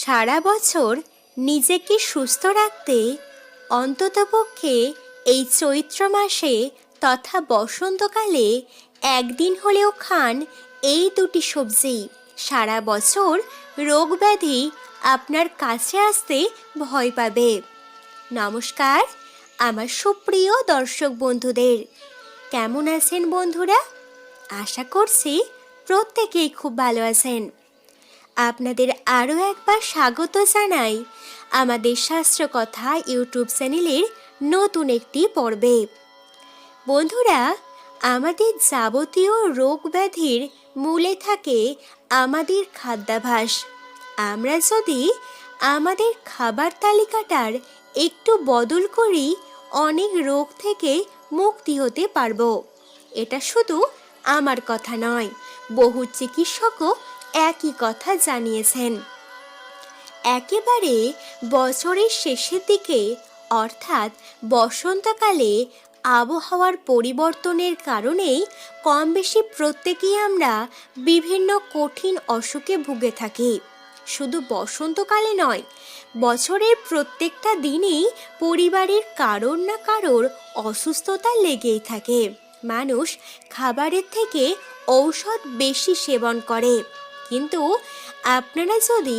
সারা বছর নিজেকে সুস্থ রাখতে অন্ততপক্ষে এই চৈত্র মাসে তথা বসন্তকালে একদিন হলেও খান এই দুটি সবজি। সারা বছর রোগ ব্যাধি আপনার কাছে আসতে ভয় পাবে। নমস্কার, আমার সুপ্রিয় দর্শক বন্ধুদের, কেমন আছেন বন্ধুরা? আশা করছি প্রত্যেকেই খুব ভালো আছেন। আপনাদের আরও একবার স্বাগত জানাই আমাদের শাস্ত্রকথা ইউটিউব চ্যানেলের নতুন একটি পর্বে। বন্ধুরা, আমাদের যাবতীয় রোগ ব্যাধির মূলে থাকে আমাদের খাদ্যাভাস। আমরা যদি আমাদের খাবার তালিকাটার একটু বদল করি, অনেক রোগ থেকে মুক্তি হতে পারব। এটা শুধু আমার কথা নয়, বহু চিকিৎসকও একই কথা জানিয়েছেন। একেবারে বছরের শেষের দিকে, অর্থাৎ বসন্তকালে আবহাওয়ার পরিবর্তনের কারণেই কম বেশি প্রত্যেকেই আমরা বিভিন্ন কঠিন অসুখে ভুগে থাকি। শুধু বসন্তকালে নয়, বছরের প্রত্যেকটা দিনেই পরিবারের কারোর না কারোর অসুস্থতা লেগেই থাকে। মানুষ খাবারের থেকে ঔষধ বেশি সেবন করে। কিন্তু আপনারা যদি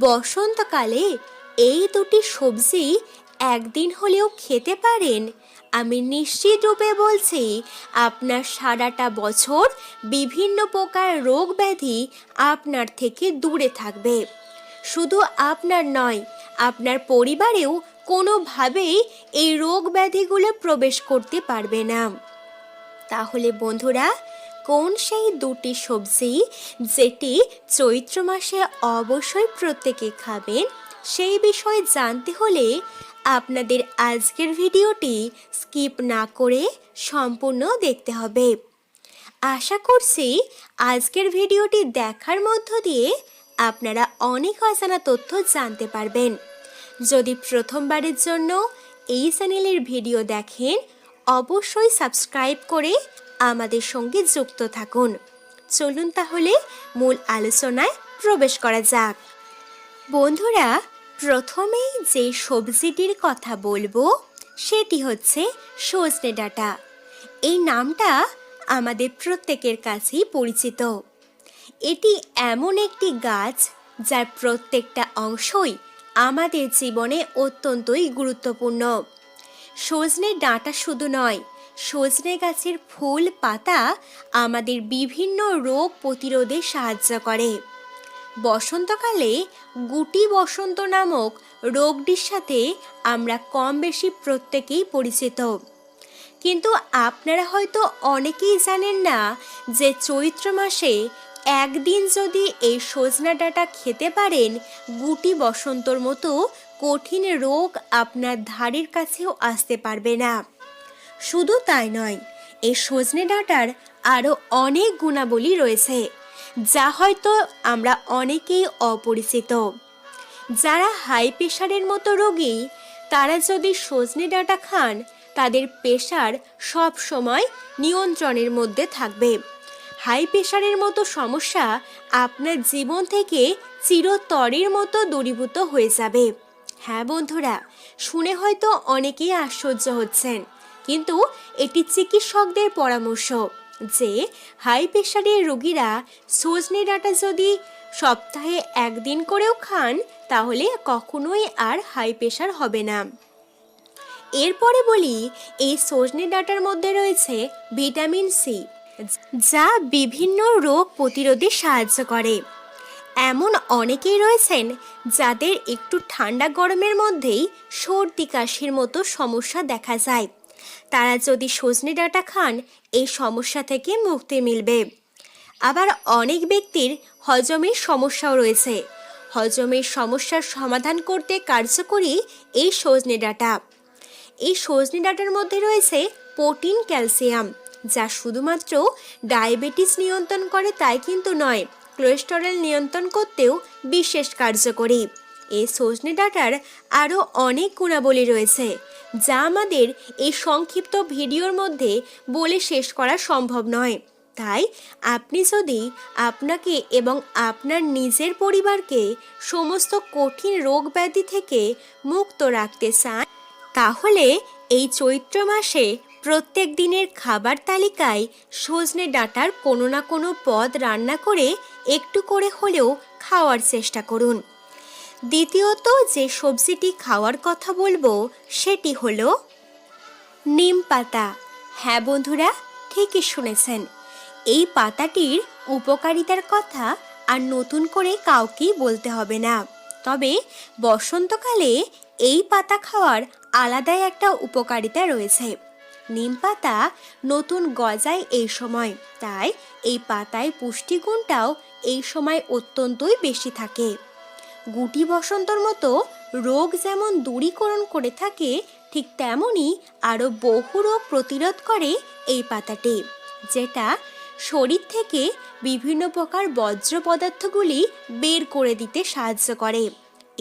বসন্তকালে এই দুটি সবজি একদিন হলেও খেতে পারেন, আমি নিশ্চিত রূপে বলছি আপনার সারাটা বছর বিভিন্ন প্রকার রোগ ব্যাধি আপনার থেকে দূরে থাকবে। শুধু আপনার নয়, আপনার পরিবারেও কোনোভাবেই এই রোগ ব্যাধিগুলো প্রবেশ করতে পারবে না। তাহলে বন্ধুরা কোন সেই দুটি সবজি যেটি চৈত্র মাসে অবশ্যই প্রত্যেকে খাবেন? সেই বিষয়ে জানতে হলে আপনাদের আজকের ভিডিওটি স্কিপ না করে সম্পূর্ণ দেখতে হবে। আশা করছি আজকের ভিডিওটি দেখার মধ্য দিয়ে আপনারা অনেক অজানা তথ্য জানতে পারবেন। যদি প্রথমবারের জন্য এই চ্যানেলের ভিডিও দেখেন, অবশ্যই সাবস্ক্রাইব করে আমাদের সঙ্গে যুক্ত থাকুন। চলুন তাহলে মূল আলোচনায় প্রবেশ করা যাক। বন্ধুরা, প্রথমেই যে সবজিটির কথা বলব, সেটি হচ্ছে সজনে ডাঁটা। এই নামটা আমাদের প্রত্যেকের কাছেই পরিচিত। এটি এমন একটি গাছ যার প্রত্যেকটা অংশই আমাদের জীবনে অত্যন্তই গুরুত্বপূর্ণ। সজনে ডাঁটা শুধু নয় সজনে গাছের ফুল, পাতা আমাদের বিভিন্ন রোগ প্রতিরোধে সাহায্য করে। বসন্তকালে গুটি বসন্ত নামক রোগটির সাথে আমরা কম বেশি প্রত্যেকেই পরিচিত। কিন্তু আপনারা হয়তো অনেকেই জানেন না যে চৈত্র মাসে একদিন যদি এই সজনা ডাঁটা খেতে পারেন, গুটি বসন্তর মতো কঠিন রোগ আপনার ধারের কাছেও আসতে পারবে না। শুধু তাই নয়, এই সজনে ডাঁটার আরও অনেক গুণাবলী রয়েছে, যা হয়তো আমরা অনেকেই অপরিচিত। যারা হাই প্রেশারের মতো রোগী, তারা যদি সজনে ডাঁটা খান, তাদের প্রেশার সব সময় নিয়ন্ত্রণের মধ্যে থাকবে। হাই প্রেশারের মতো সমস্যা আপনার জীবন থেকে চিরতরের মতো দূরীভূত হয়ে যাবে। হ্যাঁ বন্ধুরা, শুনে হয়তো অনেকেই আশ্চর্য হচ্ছেন। কিন্তু এটি চিকিৎসকদের পরামর্শ যে হাই প্রেশারের রোগীরা সজনে ডাটা যদি সপ্তাহে একদিন করেও খান, তাহলে কখনোই আর হাই প্রেশার হবে না। এরপরে বলি, এই সজনে ডাটার মধ্যে রয়েছে ভিটামিন সি, যা বিভিন্ন রোগ প্রতিরোধে সাহায্য করে। এমন অনেকেই রয়েছেন যাদের একটু ঠান্ডা গরমের মধ্যেই সর্দি কাশির মতো সমস্যা দেখা যায়। তারা যদি সজনে ডাঁটা খান, এই সমস্যা থেকে মুক্তি মিলবে। আবার অনেক ব্যক্তির হজমের সমস্যাও রয়েছে। হজমের সমস্যার সমাধান করতে কার্যকরী এই সজনে ডাঁটা। এই সজনে ডাঁটার মধ্যে রয়েছে প্রোটিন, ক্যালসিয়াম, যা শুধুমাত্র ডায়াবেটিস নিয়ন্ত্রণ করে, তাই কিন্তু নয়, কোলেস্টেরল নিয়ন্ত্রণ করতেও বিশেষ কার্যকরী। এই সজনে ডাটার আরও অনেক গুণাবলী রয়েছে, যা আমাদের এই সংক্ষিপ্ত ভিডিওর মধ্যে বলে শেষ করা সম্ভব নয়। তাই আপনি যদি আপনাকে এবং আপনার নিজের পরিবারকে সমস্ত কঠিন রোগ ব্যাধি থেকে মুক্ত রাখতে চান, তাহলে এই চৈত্র মাসে প্রত্যেক দিনের খাবার তালিকায় সজনে ডাঁটার কোনো না কোনো পদ রান্না করে একটু করে হলেও খাওয়ার চেষ্টা করুন। দ্বিতীয়ত যে সবজিটি খাওয়ার কথা বলব, সেটি হলো নিম পাতা। হ্যাঁ বন্ধুরা, ঠিকই শুনেছেন। এই পাতাটির উপকারিতার কথা আর নতুন করে কাউকেই বলতে হবে না। তবে বসন্তকালে এই পাতা খাওয়ার আলাদাই একটা উপকারিতা রয়েছে। নিম পাতা নতুন গজায় এই সময়, তাই এই পাতায় পুষ্টিগুণটাও এই সময় অত্যন্তই বেশি থাকে। গুটি বসন্তর মতো রোগ যেমন দূরীকরণ করে থাকে, ঠিক তেমনই আরও বহু রোগ প্রতিরোধ করে এই পাতাটি, যেটা শরীর থেকে বিভিন্ন প্রকার বজ্র পদার্থগুলি বের করে দিতে সাহায্য করে।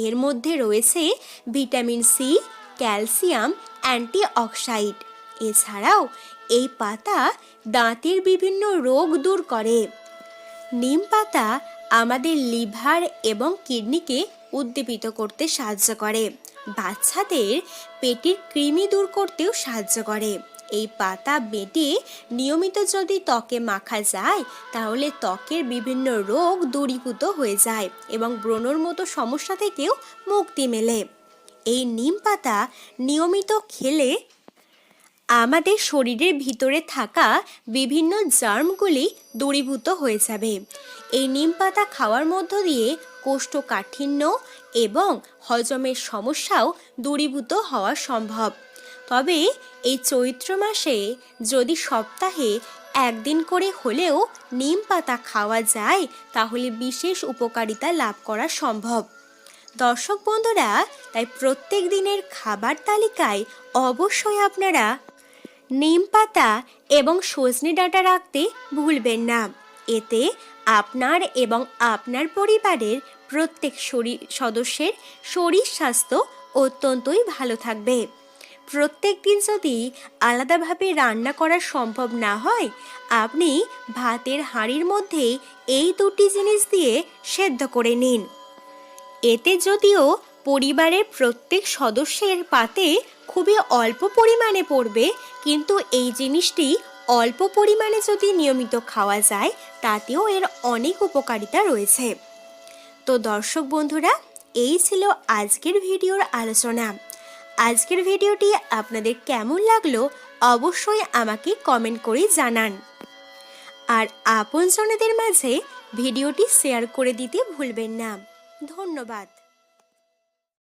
এর মধ্যে রয়েছে ভিটামিন সি, ক্যালসিয়াম, অ্যান্টিঅক্সাইড। এছাড়াও এই পাতা দাঁতের বিভিন্ন রোগ দূর করে। নিম পাতা আমাদের লিভার এবং কিডনিকে উদ্দীপিত করতে সাহায্য করে। বাচ্চাদের পেটের কৃমি দূর করতেও সাহায্য করে। এই পাতা বেটে নিয়মিত যদি ত্বকে মাখা যায়, তাহলে ত্বকের বিভিন্ন রোগ দূরীভূত হয়ে যায় এবং ব্রণর মতো সমস্যা থেকেও মুক্তি মেলে। এই নিম পাতা নিয়মিত খেলে আমাদের শরীরের ভিতরে থাকা বিভিন্ন জার্মগুলি দূরীভূত হয়ে যাবে। এই নিম পাতা খাওয়ার মধ্য দিয়ে কোষ্ঠকাঠিন্য এবং হজমের সমস্যাও দূরীভূত হওয়া সম্ভব। তবে এই চৈত্র মাসে যদি সপ্তাহে একদিন করে হলেও নিম পাতা খাওয়া যায়, তাহলে বিশেষ উপকারিতা লাভ করা সম্ভব। দর্শক বন্ধুরা, তাই প্রত্যেক দিনের খাবার তালিকায় অবশ্যই আপনারা নিম পাতা এবং সজনে ডাঁটা রাখতে ভুলবেন না। এতে আপনার এবং আপনার পরিবারের প্রত্যেক শরীর সদস্যের শরীর স্বাস্থ্য অত্যন্তই ভালো থাকবে। প্রত্যেক দিন যদি আলাদাভাবে রান্না করা সম্ভব না হয়, আপনি ভাতের হাঁড়ির মধ্যে এই দুটি জিনিস দিয়ে সেদ্ধ করে নিন। এতে যদিও পরিবারের প্রত্যেক সদস্যের পাতে খুবই অল্প পরিমাণে পড়বে, কিন্তু এই জিনিসটি অল্প পরিমাণে যদি নিয়মিত খাওয়া যায়, তাতেও এর অনেক উপকারিতা রয়েছে। তো দর্শক বন্ধুরা, এই ছিল আজকের ভিডিওর আলোচনা। আজকের ভিডিওটি আপনাদের কেমন লাগল, অবশ্যই আমাকে কমেন্ট করে জানান। আর আপনজনেদের মাঝে ভিডিওটি শেয়ার করে দিতে ভুলবেন না। ধন্যবাদ।